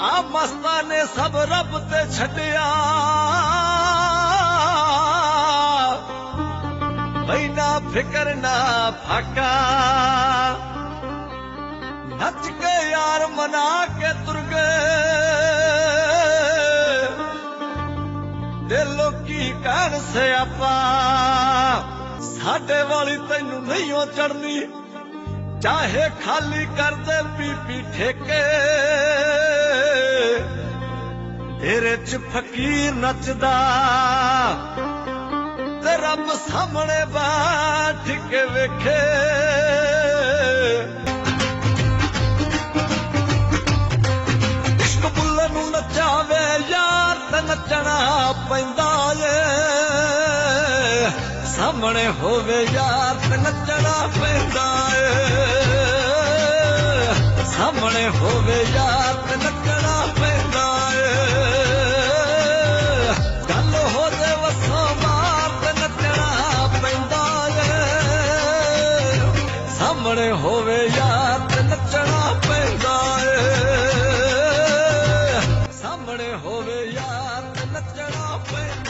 ਆ ਮਸਤਾਂ ਨੇ ਸਭ ਰੱਬ ਤੇ ਛੱਡਿਆ ਬਈ ਨਾ ਫਿਕਰ ਨਾ ਫਾਕਾ ਨੱਚ ਕੇ ਯਾਰ ਮਨਾ ਕੇ ਤੁਰ ਗਏ ਦੇ ਲੋਕੀ ਕਹਿਣ ਸਿਆਪਾ ਸਾਡੇ ਵਾਲੀ ਤੈਨੂੰ ਨਹੀਂ ਓ ਚੜਨੀ ਚਾਹੇ ਖਾਲੀ ਕਰਦੇ ਬੀਬੀ ਠੇਕੇ ਤੇਰੇ पी ਚ ਫਕੀਰ ਨੱਚਦਾ ਤੇ ਰੱਬ ਸਾਹਮਣੇ ਬੈਠ ਕੇ ਵੇਖੇ ਇਸ਼ਕ ਬੁੱਲੇ ਨੂੰ ਨਚਾਵੇ ਯਾਰ ਤੇ ਨੱਚਣਾ ਪੈਂਦਾ ਏ ਸਾਹਮਣੇ ਹੋਵੇ ਯਾਰ ਤੇ ਨੱਚਣਾ ਪੈਂਦਾ ਏ ਸਾਹਮਣੇ ਹੋਵੇ ਯਾਰ ਸਾਹਮਣੇ ਹੋਵੇ ਯਾਰ ਤੇ ਨੱਚਣਾ ਪੈਂਦਾ ਏ। ਸਾਹਮਣੇ ਹੋਵੇ ਯਾਰ ਤੇ ਨੱਚਣਾ ਪੈਂਦਾ